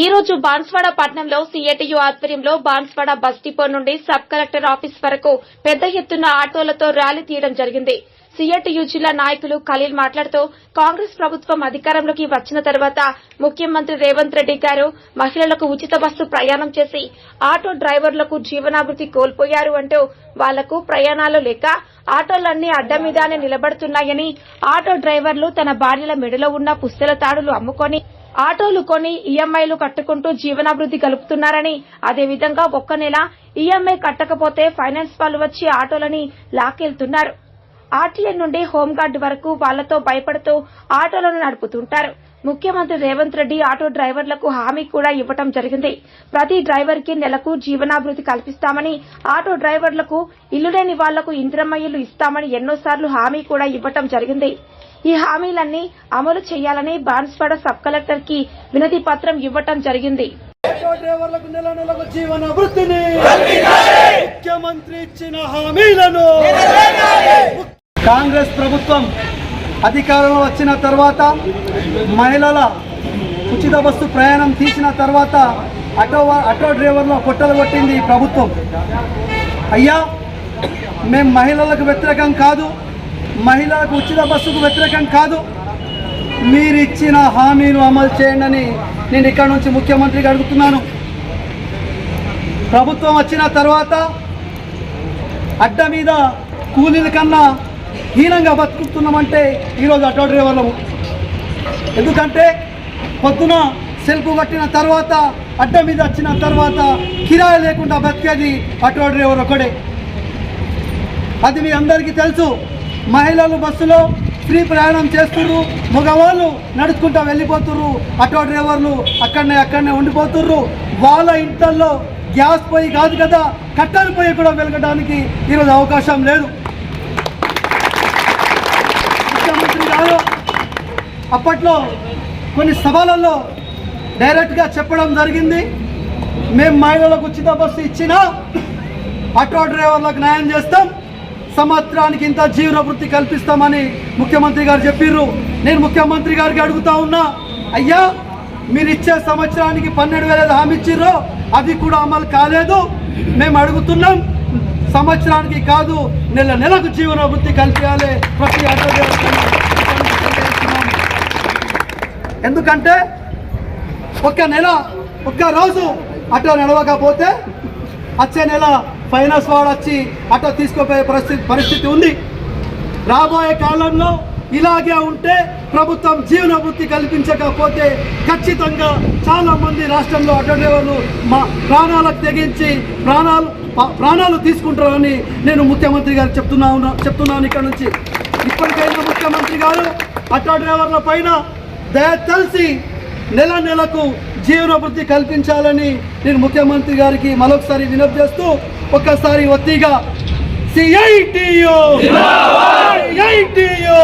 ఈ రోజు బాన్స్వాడ పట్టణంలో సిఐటియు ఆధ్వర్యంలో బాన్స్వాడ బస్ డిపో నుండి సబ్ కలెక్టర్ ఆఫీస్ వరకు పెద్ద ఎత్తున ఆటోలతో ర్యాలీ తీయడం జరిగింది. సిఐటియు జిల్లా నాయకులు ఖలీల్ మాట్లాడుతూ కాంగ్రెస్ ప్రభుత్వం అధికారంలోకి వచ్చిన తర్వాత ముఖ్యమంత్రి రేవంత్ రెడ్డి గారు మహిళలకు ఉచిత బస్సు ప్రయాణం చేసి ఆటో డ్రైవర్లకు జీవనాభృతి కోల్పోయారు అంటూ వాళ్ళకు ప్రయాణాలు లేక ఆటోలన్నీ అడ్డమీదానే నిలబడుతున్నాయని ఆటో డ్రైవర్లు తన భార్యల మెడలో ఉన్న పుస్తెల తాడులు అమ్ముకొని ఆటోలు కొని ఈఎంఐలు కట్టుకుంటూ జీవనాభివృద్ధి గలుపుతున్నారని అదేవిధంగా ఒక్క నెల ఈఎంఐ కట్టకపోతే ఫైనాన్స్ వాళ్ళు వచ్చి ఆటోలని లాక్కెళ్తున్నారు. ఆర్టీఏ నుండి హోంగార్డ్ వరకు వాళ్ళతో భయపడుతూ ఆటోలను నడుపుతుంటారు. ముఖ్యమంత్రి రేవంత్ రెడ్డి ఆటో డ్రైవర్లకు హామీ కూడా ఇవ్వటం జరిగింది. ప్రతి డ్రైవర్కి నెలకు జీవనాభివృద్ధి కల్పిస్తామని ఆటో డ్రైవర్లకు ఇల్లు లేని వాళ్ళకు ఇంద్రమయ్యలు ఇస్తామని ఎన్నోసార్లు హామీ కూడా ఇవ్వటం జరిగింది. ఈ హామీలన్నీ అమలు చేయాలని బాన్స్వాడ సబ్ కలెక్టర్కి వినతి పత్రం ఇవ్వటం జరిగింది. ఆటో డ్రైవర్లకు నెల నెలకు జీవన వృత్తిని ముఖ్యమంత్రి ఇచ్చిన హామీలను కాంగ్రెస్ ప్రభుత్వం అధికారంలో వచ్చిన తర్వాత మహిళల ఉచిత బస్సు ప్రయాణం తీసిన తర్వాత ఆటో ఆటో డ్రైవర్ల పొట్టలు కొట్టింది ఈ ప్రభుత్వం. అయ్యా మేము మహిళలకు వ్యతిరేకం కాదు. మహిళలకు ఉచిత బస్సుకు వ్యతిరేకం కాదు. మీరు ఇచ్చిన హామీలు అమలు చేయండి అని నేను ఇక్కడ నుంచి ముఖ్యమంత్రికి అడుగుతున్నాను. ప్రభుత్వం వచ్చిన తర్వాత అడ్డ మీద కూలీల కన్నా హీనంగా బతుకుతున్నామంటే ఈరోజు ఆటో డ్రైవర్లము. ఎందుకంటే పొద్దున సెల్ఫ్ పట్టిన తర్వాత అడ్డ మీద వచ్చిన తర్వాత కిరాయి లేకుండా బతికేది ఆటో డ్రైవర్ ఒకడే. అది మీ అందరికీ తెలుసు. మహిళలు బస్సులో ఫ్రీ ప్రయాణం చేస్తుర్రు మగవాళ్ళు నడుచుకుంటూ వెళ్ళిపోతుర్రు ఆటో డ్రైవర్లు అక్కడనే అక్కడనే ఉండిపోతుర్రు. వాళ్ళ ఇంటల్లో గ్యాస్ పోయి కాదు కదా కట్టెలు పొయ్యి కూడా వెలగడానికి ఈరోజు అవకాశం లేదు. ముఖ్యమంత్రి గారు అప్పట్లో కొన్ని సభలలో డైరెక్ట్గా చెప్పడం జరిగింది. మేము మహిళలకు ఉచిత బస్సు ఇచ్చినా ఆటో డ్రైవర్లకు న్యాయం చేస్తాం. సంవత్సరానికి ఇంత జీవన వృత్తి కల్పిస్తామని ముఖ్యమంత్రి గారు చెప్పిర్రు. నేను ముఖ్యమంత్రి గారికి అడుగుతా ఉన్నా అయ్యా మీరు ఇచ్చే సంవత్సరానికి పన్నెండు వేల హామీ ఇచ్చిర్రో అది కూడా అమలు కాలేదు. మేము అడుగుతున్నాం సంవత్సరానికి కాదు నెల నెలకు జీవన వృత్తి కల్పించాలి ప్రతి ఎందుకంటే ఒక్క నెల ఒక్క రోజు అట్లా నడవకపోతే వచ్చే నెల ఫైనాన్స్ వాడు వచ్చి అటో తీసుకుపోయే పరిస్థితి పరిస్థితి ఉంది. రాబోయే కాలంలో ఇలాగే ఉంటే ప్రభుత్వం జీవన కల్పించకపోతే ఖచ్చితంగా చాలామంది రాష్ట్రంలో ఆటో డ్రైవర్లు మా ప్రాణాలకు తెగించి ప్రాణాలు ప్రాణాలు తీసుకుంటారని నేను ముఖ్యమంత్రి గారు చెప్తున్నా చెప్తున్నాను ఇక్కడ నుంచి. ఇప్పటికైనా ముఖ్యమంత్రి గారు ఆటో డ్రైవర్ల పైన దయ తెలిసి నెల నెలకు జీవన కల్పించాలని నేను ముఖ్యమంత్రి గారికి మరొకసారి వినతి చేస్తూ ఒక్కసారి ఒత్తిగా. CITU CITU